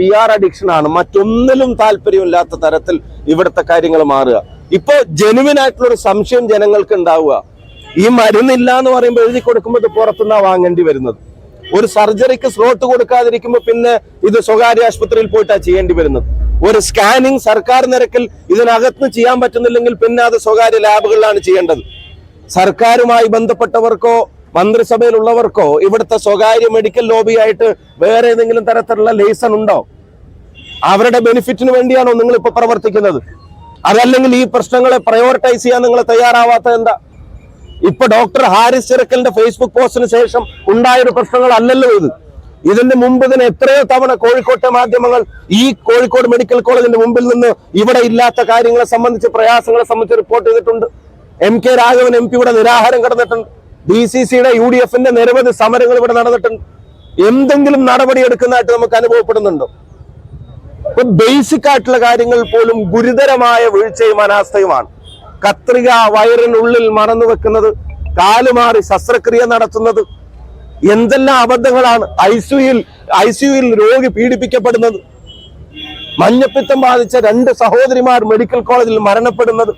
P R addiction ആണ്. മറ്റൊന്നിലും താല്പര്യമില്ലാത്ത തരത്തിൽ ഇവിടുത്തെ കാര്യങ്ങൾ മാറുക. ഇപ്പൊ ജെനുവിൻ ആയിട്ടുള്ള ഒരു സംശയം ജനങ്ങൾക്ക് ഉണ്ടാവുക. ഈ മരുന്നില്ല എന്ന് പറയുമ്പോൾ എഴുതി കൊടുക്കുമ്പോൾ ഇത് പുറത്തുനിന്നാണ് വാങ്ങേണ്ടി വരുന്നത്. ഒരു സർജറിക്ക് സ്ലോട്ട് കൊടുക്കാതിരിക്കുമ്പോൾ പിന്നെ ഇത് സ്വകാര്യ ആശുപത്രിയിൽ പോയിട്ടാണ് ചെയ്യേണ്ടി വരുന്നത്. ഒരു സ്കാനിങ് സർക്കാർ നിരക്കിൽ ഇതിനകത്ത് ചെയ്യാൻ പറ്റുന്നില്ലെങ്കിൽ പിന്നെ അത് സ്വകാര്യ ലാബുകളിലാണ് ചെയ്യേണ്ടത്. സർക്കാരുമായി ബന്ധപ്പെട്ടവർക്കോ മന്ത്രിസഭയിലുള്ളവർക്കോ ഇവിടുത്തെ സ്വകാര്യ മെഡിക്കൽ ലോബിയായിട്ട് വേറെ ഏതെങ്കിലും തരത്തിലുള്ള ലൈസൺ ഉണ്ടോ? അവരുടെ ബെനിഫിറ്റിന് വേണ്ടിയാണോ നിങ്ങൾ ഇപ്പൊ പ്രവർത്തിക്കുന്നത്? അതല്ലെങ്കിൽ ഈ പ്രശ്നങ്ങളെ പ്രയോറിറ്റൈസ് ചെയ്യാൻ നിങ്ങൾ തയ്യാറാവാത്ത എന്താ? ഇപ്പൊ ഡോക്ടർ ഹാരിസ് ചിറക്കലിന്റെ ഫേസ്ബുക്ക് പോസ്റ്റിന് ശേഷം ഉണ്ടായൊരു പ്രശ്നങ്ങളല്ലല്ലോ ഇത്. ഇതിന്റെ മുമ്പ് ഇതിന് എത്രയോ തവണ കോഴിക്കോട്ടെ മാധ്യമങ്ങൾ ഈ കോഴിക്കോട് മെഡിക്കൽ കോളേജിന്റെ മുമ്പിൽ നിന്ന് ഇവിടെ ഇല്ലാത്ത കാര്യങ്ങളെ സംബന്ധിച്ച് പ്രയാസങ്ങളെ സംബന്ധിച്ച് റിപ്പോർട്ട് ചെയ്തിട്ടുണ്ട്. എം കെ രാഘവൻ എം പിയുടെ നിരാഹാരം കിടന്നിട്ടുണ്ട്. ഡി സി സിയുടെ യു ഡി എഫിന്റെ നിരവധി സമരങ്ങൾ ഇവിടെ നടന്നിട്ടുണ്ട്. എന്തെങ്കിലും നടപടി എടുക്കുന്നതായിട്ട് നമുക്ക് അനുഭവപ്പെടുന്നുണ്ടോ? ഇപ്പൊ ബേസിക് ആയിട്ടുള്ള കാര്യങ്ങൾ പോലും ഗുരുതരമായ വീഴ്ചയും അനാസ്ഥയുമാണ്. കത്രിക വയറിനുള്ളിൽ മറന്നു വെക്കുന്നത് കാലുമാറി ശസ്ത്രക്രിയ നടത്തുന്നത് എന്തെല്ലാം അബദ്ധങ്ങളാണ് ഐ സിയുയിൽ ഐ സിയുയിൽ രോഗി പീഡിപ്പിക്കപ്പെടുന്നത് മഞ്ഞപ്പിത്തം ബാധിച്ച രണ്ട് സഹോദരിമാർ മെഡിക്കൽ കോളേജിൽ മരണപ്പെടുന്നത്